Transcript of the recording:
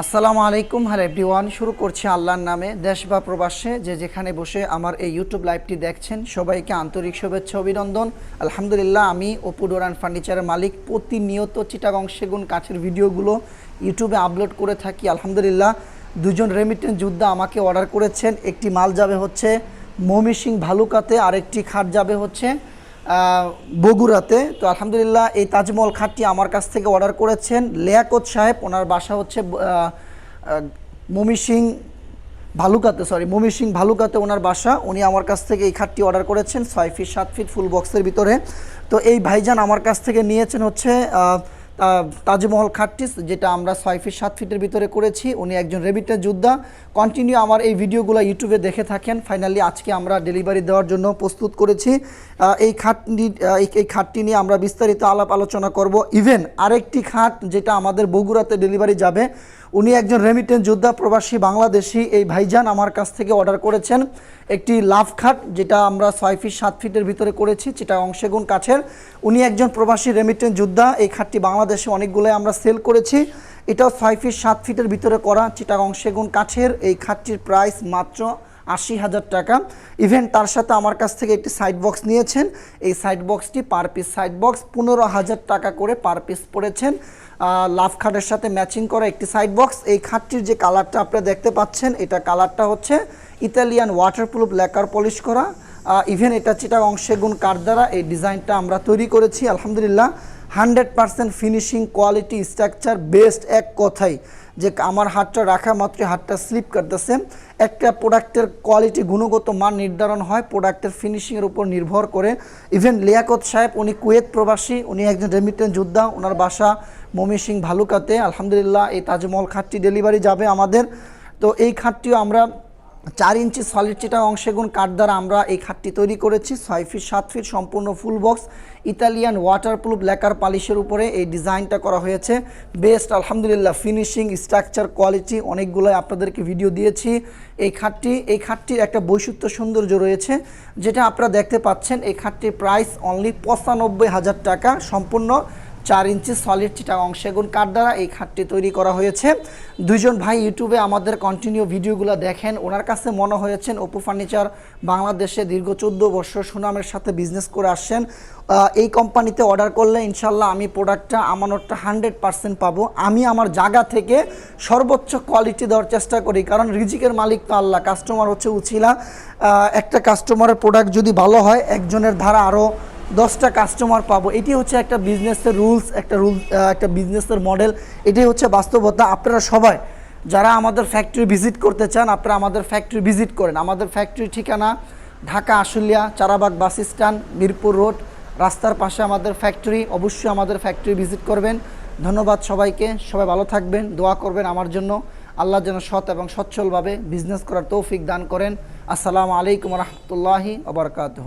আসসালামু আলাইকুম। Hello everyone, শুরু করছি আল্লাহর নামে। দেশ বা প্রবাসে যে যেখানে বসে আমার এই ইউটিউব লাইভটি দেখছেন, সবাইকে আন্তরিক শুভেচ্ছা, অভিনন্দন। আলহামদুলিল্লাহ, আমি অপু ডোরান ফার্নিচারের মালিক, প্রতিনিয়ত চিটাগং সেগুন কাছের ভিডিওগুলো ইউটিউবে আপলোড করে থাকি। আলহামদুলিল্লাহ, দুজন রেমিটেন্স যোদ্ধা আমাকে অর্ডার করেছেন। একটি মাল যাবে হচ্ছে মমি সিং ভালুকাতে, আরেকটি খাট যাবে হচ্ছে বগুড়াতে। তো আলহামদুলিল্লাহ এই তাজমহল খাটটি আমার কাছ থেকে অর্ডার করেছেন। লিয়াকত সাহেব, ওনার বাসা হচ্ছে মমি সিং ভালুকাতে সরি মমি সিং ভালুকাতে ওনার বাসা। উনি আমার কাছ থেকে এই খাটটি অর্ডার করেছেন, ছয় ফিট, সাত ফিট, ফুল বক্সের ভিতরে। তো এই ভাইজান আমার কাছ থেকে নিয়েছেন হচ্ছে তাজমহল খাটটি যেটা আমরা ছয় ফিট, সাত ফিটের ভিতরে করেছি। উনি একজন রেবিটের যোদ্ধা। কন্টিনিউ আমার এই ভিডিওগুলো ইউটিউবে দেখে থাকেন। ফাইনালি আজকে আমরা ডেলিভারি দেওয়ার জন্য প্রস্তুত করেছি। এই খাটটি এই খাটটি নিয়ে আমরা বিস্তারিত আলাপ আলোচনা করব। ইভেন আরেকটি খাট যেটা আমাদের বগুড়াতে ডেলিভারি যাবে উনি একজন রেমিটেন্স যোদ্ধা, প্রবাসী, বাংলাদেশি। এই ভাইজান আমার কাছ থেকে অর্ডার করেছেন একটি লাভ খাট, যেটা আমরা ছয় ফিট সাত ফিটের ভিতরে করেছি, যেটা অংশেগুণ কাছের উনি একজন প্রবাসী রেমিটেন্স যোদ্ধা। এই খাটটি বাংলাদেশে অনেকগুলো আমরা সেল করেছি। এটাও ছয় ফিট সাত ফিটের ভিতরে করা চিটাগং সেগুন কাঠের। এই খাটটির প্রাইস মাত্র আশি হাজার টাকা। ইভেন তার সাথে আমার কাছ থেকে একটি সাইড বক্স নিয়েছেন। এই সাইড বক্সটি পার পিস সাইড বক্স পনেরো হাজার টাকা করে পার পিস পড়েছেন। লাভ খাটের সাথে ম্যাচিং করা একটি সাইড বক্স এই খাটটির যে কালারটা আপনারা দেখতে পাচ্ছেন, এটা কালারটা হচ্ছে ইতালিয়ান ওয়াটারপ্রুফ লেকার পলিশ করা। ইভেন এটা চিটাগং সেগুন কাঠ দ্বারা এই ডিজাইনটা আমরা তৈরি করেছি, আলহামদুলিল্লাহ। Hundred percent finishing quality structure best এক কথাই, যে আমার হাতটা রাখা মাত্র হাতটা স্লিপ করতেছে একটা প্রোডাক্টের কোয়ালিটি গুণগত মান নির্ধারণ হয়, প্রোডাক্টের ফিনিশিংয়ের উপর নির্ভর করে। ইভেন লিয়াকত সাহেব, উনি কুয়েত প্রবাসী, উনি একজন রেমিটেন্স যোদ্ধা ওনার বাসা মমি সিং ভালুকাতে। আলহামদুলিল্লাহ, এই তাজমহল খাটটি ডেলিভারি যাবে আমাদের। তো এই খাটটিও আমরা চার ইঞ্চি সলিড চিটা অংশেগুণ কাঠ দ্বারা আমরা এই খাটটি তৈরি করেছি। ছয় ফিট সাত ফিট সম্পূর্ণ full box Italian waterproof lacquer পালিশের উপরে এই ডিজাইনটা করা হয়েছে। বেস্ট আলহামদুলিল্লাহ ফিনিশিং স্ট্রাকচার কোয়ালিটি অনেকগুলো আপনাদেরকে ভিডিও দিয়েছি। এই খাটটি, এই খাটটির একটা বৈশিষ্ট্য সৌন্দর্য রয়েছে, যেটা আপনারা দেখতে পাচ্ছেন, এই খাটটির প্রাইস অনলি পঁচানব্বই হাজার টাকা, সম্পূর্ণ চার ইঞ্চি সলিড চিটা অংশেগুন কাঠ দ্বারা এই খাটটি তৈরি করা হয়েছে? দুইজন ভাই ইউটিউবে আমাদের কন্টিনিউ ভিডিওগুলো দেখেন। ওনার কাছে মনে হয়েছেন অপু ফার্নিচার বাংলাদেশে দীর্ঘ চোদ্দ বছর সুনামের সাথে বিজনেস করে আসছেন। এই কোম্পানিতে অর্ডার করলে ইনশাল্লাহ আমি প্রোডাক্টটা আমানতটা হান্ড্রেড পার্সেন্ট পাবো। আমি আমার জায়গা থেকে সর্বোচ্চ কোয়ালিটি দেওয়ার চেষ্টা করি। কারণ রিজিকের মালিক তো আল্লাহ কাস্টমার হচ্ছে আহ, একটা কাস্টমারের প্রোডাক্ট যদি ভালো হয় একজনের ধারা আরও দশটা কাস্টমার পাবো। এটি হচ্ছে একটা বিজনেসের রুলস একটা রুল একটা বিজনেসের মডেল এটাই হচ্ছে বাস্তবতা। আপনারা সবাই, যারা আমাদের ফ্যাক্টরি ভিজিট করতে চান, আপনারা আমাদের ফ্যাক্টরি ভিজিট করেন। আমাদের ফ্যাক্টরি ঠিকানা Dhaka Ashulia, Charabag bus stand, Mirpur road, রাস্তার পাশে আমাদের ফ্যাক্টরি অবশ্যই আমাদের ফ্যাক্টরি ভিজিট করবেন। ধন্যবাদ সবাইকে। সবাই ভালো থাকবেন। দোয়া করবেন আমার জন্য। আল্লাহ যেন সৎ এবং সচ্ছলভাবে বিজনেস করার তৌফিক দান করেন। আসসালামু আলাইকুম রহমতুল্লাহি আবরকাতহ